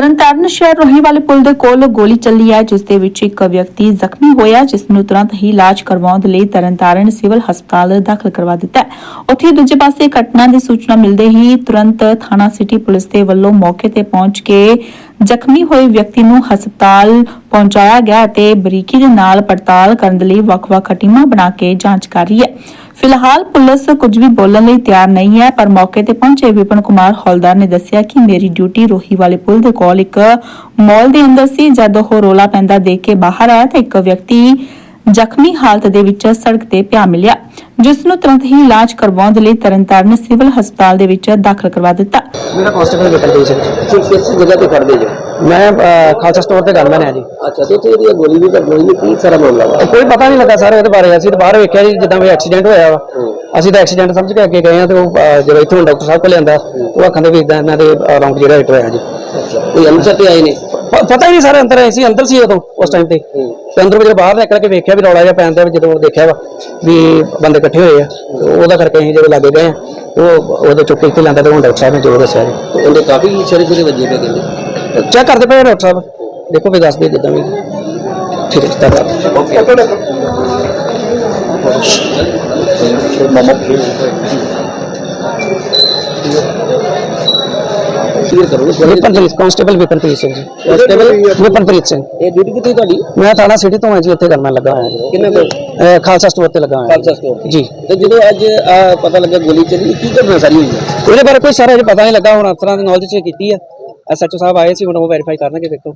ਤਰਨਤਾਰਨ ਸ਼ਹਿਰ ਰੋਹੀਵਾਲੇ ਪੁਲ ਦੇ ਕੋਲ ਗੋਲੀ ਚੱਲੀ ਹੈ, ਜਿਸ ਦੇ ਵਿੱਚ ਇੱਕ ਵਿਅਕਤੀ ਜ਼ਖਮੀ ਹੋਇਆ ਜਿਸ ਨੂੰ ਤੁਰੰਤ ਹੀ ਇਲਾਜ ਕਰਵਾਉਣ ਲਈ ਤਰਨਤਾਰਨ ਸਿਵਲ ਹਸਪਤਾਲ ਦਾਖਲ ਕਰਵਾ ਦਿੱਤਾ ਹੈ। ਉੱਥੇ ਦੂਜੇ ਪਾਸੇ ਘਟਨਾ ਦੀ ਸੂਚਨਾ ਮਿਲਦੇ ਹੀ ਤੁਰੰਤ ਥਾਣਾ ਸਿਟੀ ਪੁਲਿਸ ਦੇ ਵੱਲੋਂ ਮੌਕੇ ਤੇ ਪਹੁੰਚ ਕੇ ਜ਼ਖਮੀ ਹੋਏ ਵਿਅਕਤੀ ਨੂੰ ਹਸਪਤਾਲ ਪਹੁੰਚਾਇਆ ਗਿਆ ਅਤੇ ਬਰੀਕੀ ਦੇ ਨਾਲ ਪੜਤਾਲ ਕਰਨ ਲਈ ਵੱਖ-ਵੱਖ ਟੀਮਾਂ ਬਣਾ ਕੇ ਜਾਂਚ ਕਰ ਰਹੀ ਹੈ। ਫਿਲਹਾਲ ਪੁਲਿਸ ਕੁਝ ਵੀ ਬੋਲਣ ਲਈ ਤਿਆਰ ਨਹੀਂ ਹੈ, ਪਰ ਮੌਕੇ ਤੇ ਪਹੁੰਚੇ ਵਿਪਨ ਕੁਮਾਰ ਹੌਲਦਾਰ ਨੇ ਦੱਸਿਆ ਕਿ ਮੇਰੀ ਡਿਊਟੀ ਰੋਹੀ ਵਾਲੇ ਪੁਲ ਦੇ ਕੋਲ ਇੱਕ ਮਾਲ ਦੇ ਅੰਦਰ ਸੀ। ਜਦ ਉਹ ਰੋਲਾ ਪੈਂਦਾ ਦੇਖ ਕੇ ਬਾਹਰ ਆਇਆ ਤਾਂ ਇੱਕ ਵਿਅਕਤੀ ਜ਼ਖਮੀ ਹਾਲਤ ਦੇ ਵਿੱਚ ਸੜਕ ਤੇ ਪਿਆ ਮਿਲਿਆ। ਜਿਸ ਨੂੰ ਤੁਰੰਤ ਹੀ ਇਲਾਜ ਕਰਵਾਉਣ ਦੇ ਲਈ ਤਰਨਤਾਰਨ ਸਿਵਲ ਹਸਪਤਾਲ ਦੇ ਵਿੱਚ ਦਾਖਲ ਕਰਵਾ ਦਿੱਤਾ। ਮੇਰਾ ਕਾਂਸਟੇਬਲ ਵਿਕਰਮ ਸਿੰਘ ਜੀ ਕਿਸ ਕਿਸ ਜਗ੍ਹਾ ਤੇ ਖੜਦੇ ਜੋ? ਮੈਂ ਅਹ, ਖਾਲਸਾ ਸਟੋਰ ਤੇ ਗਨਮੈਨ ਹੈ ਜੀ। ਅੱਛਾ ਤੇ ਉੱਥੇ ਇਹਦੀ ਗੋਲੀ ਵੀ ਤਾਂ ਗੋਲੀ ਵੀ ਕੀ ਸਾਰਾ ਮਾਮਲਾ ਵਾ? ਕੋਈ ਪਤਾ ਨਹੀਂ ਲੱਗਾ ਸਰ ਇਹਦੇ ਬਾਰੇ। ਅਸੀਂ ਤਾਂ ਬਾਹਰ ਵੇਖਿਆ ਜੀ ਜਿੱਦਾਂ ਵੀ ਐਕਸੀਡੈਂਟ ਹੋਇਆ ਵਾ। ਅਸੀਂ ਤਾਂ ਐਕਸੀਡੈਂਟ ਸਮਝ ਕੇ ਅੱਗੇ ਗਏ ਆ ਤੇ ਉਹ ਅਹ, ਜਦੋਂ ਇੱਥੋਂ ਡਾਕਟਰ ਸਾਹਿਬ ਕੋਲ ਲਿਆਂਦਾ ਉਹ ਅੱਖਾਂ ਦੇ ਵੀ ਇਦਾਂ ਇਹਨਾਂ ਦੇ ਰੌਂਗ ਜਿਹੜਾ ਹਿੱਟ ਹੋਇਆ ਜੀ। ਅੱਛਾ ਕੋਈ ਅੰਮ੍ਰਿਤਸਰ ਤੇ ਆਏ ਨੇ? ਪਤਾ ਹੀ ਨਹੀਂ ਸਰ ਅੰਦਰ ਆਏ ਸੀ ਅੰਦਰ ਸੀ ਉਦੋਂ ਉਸ ਟਾਈਮ ਤੇ। ਤੇ ਅੰਦਰ ਜਦੋਂ ਬਾਹਰ ਨਿਕਲ ਕੇ ਵੇਖਿਆ ਵੀ ਰੌਲਾ ਜਿਹਾ ਪੈਣ ਤੇ ਜਦੋਂ ਦੇਖਿਆ ਵਾ ਵੀ ਬੰਦੇ ਇਕੱਠੇ ਹੋਏ ਆ ਤੇ ਉਹਦਾ ਕਰਕੇ ਅਸੀਂ ਜਦੋਂ ਲੱਗੇ ਗਏ ਆ ਉਹ ਉਹਦੇ ਚੁੱਕ ਕੇ ਲੈਂਦਾ ਤੇ ਹੁਣ ਡਾਕਟਰ ਸਾਹਿਬ ਨੇ ਜੋ ਦੱਸਿਆ ਜੀ। ਤੇ ਉਹਦੇ ਕਾਫੀ ਛੇੜੇ ਛੇੜੇ ਵੱਜੇ ਪਏ ਕਹਿੰਦੇ। ਚੈੱਕ ਕਰਦੇ ਪਏ ਆ ਡਾਕਟਰ ਸਾਹਿਬ। ਦੇਖੋ ਵੀ ਦੱਸਦੇ ਜਿੱਦਾਂ ਵੀ। ਠੀਕ ਹੈ ਧੰਨਵਾਦ। ਕਲੀਅਰ ਕਰੋ ਵਿਪਨਪ੍ਰੀਤ ਕਾਂਸਟੇਬਲ ਵਿਪਨਪ੍ਰੀਤ ਸਿੰਘ ਜੀ। ਕਾਂਸਟੇਬਲ ਵਿਪਨਪ੍ਰੀਤ ਸਿੰਘ। ਇਹ ਡਿਊਟੀ ਕਿੱਥੇ ਤੁਹਾਡੀ? ਮੈਂ ਥਾਣਾ ਸਿਟੀ ਤੋਂ ਹਾਂ ਜੀ ਇੱਥੇ ਕਰਨਾ ਲੱਗਾ ਹੋਇਆ ਜੀ। ਕਿੰਨੇ ਕੋਲ ਅਹ ਖਾਲਸਾ ਸਟੋਰ ਤੇ ਲੱਗਾ ਹੋਇਆ ਖਾਲਸਾ ਸਟੋਰ ਜੀ। ਤੇ ਜਦੋਂ ਅੱਜ ਆਹ ਪਤਾ ਲੱਗਾ ਗੋਲੀ ਚੱਲੀ ਕੀ ਘਟਨਾ ਸਾਰੀ ਹੋਈ? ਹੈ ਉਹਦੇ ਬਾਰੇ ਕੋਈ ਸਾਰਾ ਅਜੇ ਪਤਾ ਨਹੀਂ ਲੱਗਾ ਹੁਣ ਅਫਸਰਾਂ ਦੀ ਨੌਲੇਜ ਚ ਕੀਤੀ ਆ। ਐਸਐਚਓ ਸਾਹਿਬ ਆਏ ਸੀ ਹੁਣ ਉਹ ਵੈਰੀਫਾਈ ਕਰਨਗੇ ਦੇਖੋ।